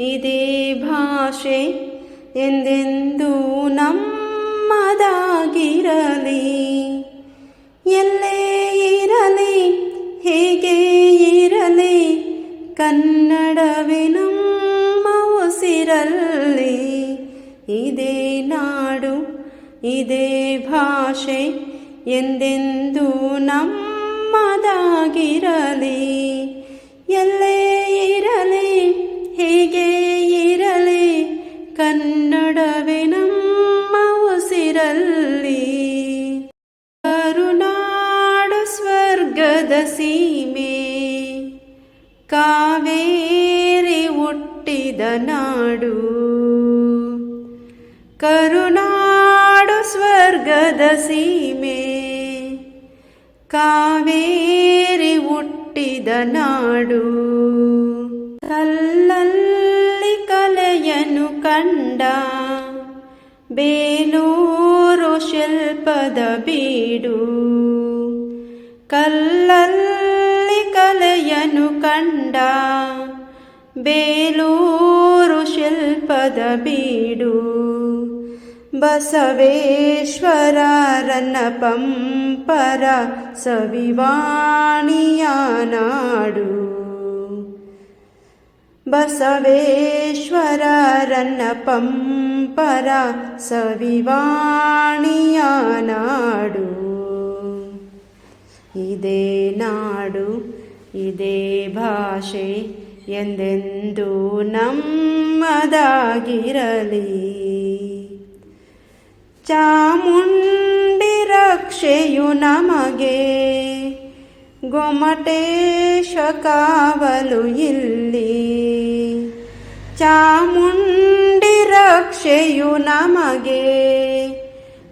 ಇದೇ ಭಾಷೆ ಎಂದೆಂದೂ ನಮ್ಮದಾಗಿರಲಿ. ಎಲ್ಲೇ ಇರಲಿ, ಹೇಗೆ ಇರಲಿ, ಕನ್ನಡವೇ ನಮ್ಮ ಉಸಿರಲ್ಲಿ. ಇದೇ ನಾಡು, ಇದೇ ಭಾಷೆ ಎಂದೆಂದೂ ನಮ್ಮದಾಗಿರಲಿ. ಎಲ್ಲೇ ಇರಲಿ ಹೇಗೆ ಇರಲಿ, ಕನ್ನಡವೇ ನಮ್ಮ ಉಸಿರಲ್ಲಿ. ಕರುನಾಡು ಸ್ವರ್ಗದ ಸೀಮೆ, ಕಾವೇರಿ ಹುಟ್ಟಿದ ನಾಡು. ಕರುನಾಡು ಸ್ವರ್ಗದ ಸೀಮೆ, ಕಾವೇರಿ ಹುಟ್ಟಿದ ನಾಡು. ಕಂಡ ಬೇಲೂರು ಶಿಲ್ಪದ ಬೀಡು ಕಲ್ಲಲ್ಲಿ ಕಲೆಯನು ಕಂಡ ಬೇಲೂರು ಶಿಲ್ಪದ ಬೀಡು ಬಸವೇಶ್ವರರನ್ನ ಪಂಪರ ಸವಿವಾಣಿಯ ನಾಡು ಬಸವೇಶ್ವರರನ್ನ ಪಂಪರ ಸವಿವಾಣಿಯ ನಾಡು ಇದೇ ನಾಡು ಇದೇ ಭಾಷೆ ಎಂದೆಂದೂ ನಮ್ಮದಾಗಿರಲಿ. ಚಾಮುಂಡಿ ರಕ್ಷೆಯು ನಮಗೆ ಗೊಮಟೇಶ ಕಾವಲು ಇಲ್ಲಿ. ಚಾಮುಂಡಿ ರಕ್ಷೆಯು ನಮಗೆ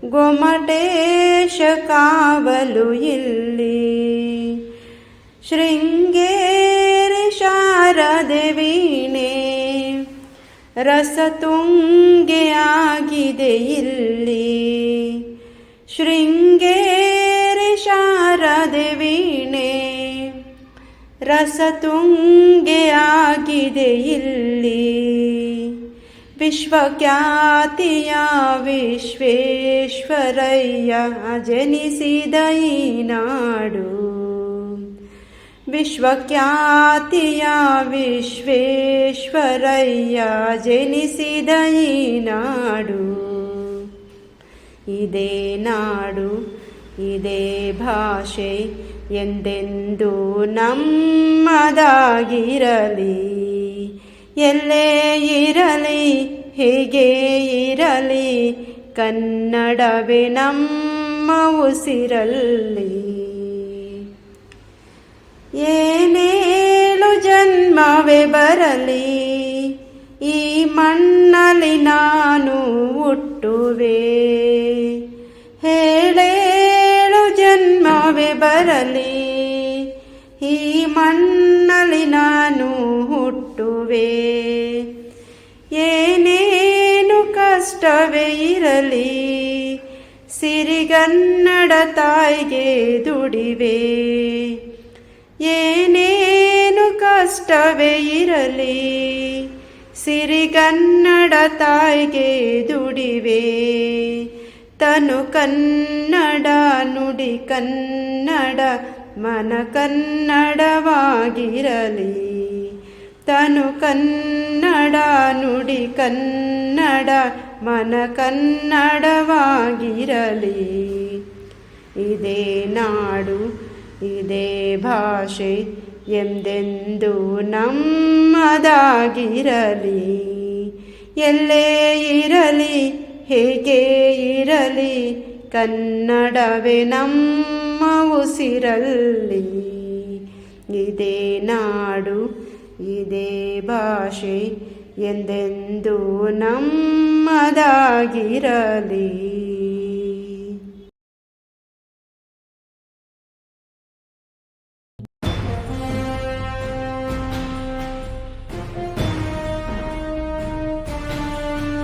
ಗೊಮಟೇಶ ಕಾವಲು ಇಲ್ಲಿ. ಶೃಂಗೇರಿ ಶಾರದೆ ವೀಣೆ ರಸತುಂಗೆಯಾಗಿದೆ ಇಲ್ಲಿ. ಶೃಂಗೇರಿ ಶಾರದೆ ವೀಣೆ ರಸತುಂಗೆ ಆಗಿದೆ ಇಲ್ಲಿ. ವಿಶ್ವಖ್ಯಾತಿಯ ವಿಶ್ವೇಶ್ವರಯ್ಯ ಜನಿಸಿದ ಈ ನಾಡು. ವಿಶ್ವಖ್ಯಾತಿಯ ವಿಶ್ವೇಶ್ವರಯ್ಯ ಜನಿಸಿದ ಈ ನಾಡು. ಇದೇ ನಾಡು ಇದೇ ಭಾಷೆ ಎಂದೆಂದೂ ನಮ್ಮದಾಗಿರಲಿ. ಎಲ್ಲೇ ಇರಲಿ, ಹೇಗೆ ಇರಲಿ, ಕನ್ನಡವೇ ನಮ್ಮ ಉಸಿರಲ್ಲಿ. ಏನೇಳು ಜನ್ಮವೇ ಬರಲಿ, ಈ ಮಣ್ಣಲ್ಲಿ ಹುಟ್ಟುವೆ ಏನೇನು ಕಷ್ಟವೇ ಇರಲಿ? ಸಿರಿಗನ್ನಡ ತಾಯಿಗೆ ದುಡಿವೆ. ಏನೇನು ಕಷ್ಟವೇ ಇರಲಿ? ಸಿರಿಗನ್ನಡ ತಾಯಿಗೆ ದುಡಿವೆ. ತನು ಕನ್ನಡ, ನುಡಿ ಕನ್ನಡ, ಮನ ಕನ್ನಡವಾಗಿರಲಿ. ತನು ಕನ್ನಡ ನುಡಿ ಕನ್ನಡ ಮನ ಕನ್ನಡವಾಗಿರಲಿ. ಇದೇ ನಾಡು, ಇದೇ ಭಾಷೆ ಎಂದೆಂದೂ ನಮ್ಮದಾಗಿರಲಿ. ಎಲ್ಲೇ ಇರಲಿ, ಹೇಗೆ ಇರಲಿ, ಕನ್ನಡವೇ ನಮ್ಮ ಉಸಿರಲ್ಲಿ. ಇದೇ ನಾಡು ಇದೇ ಭಾಷೆ ಎಂದೆಂದೂ ನಮ್ಮದಾಗಿರಲಿ.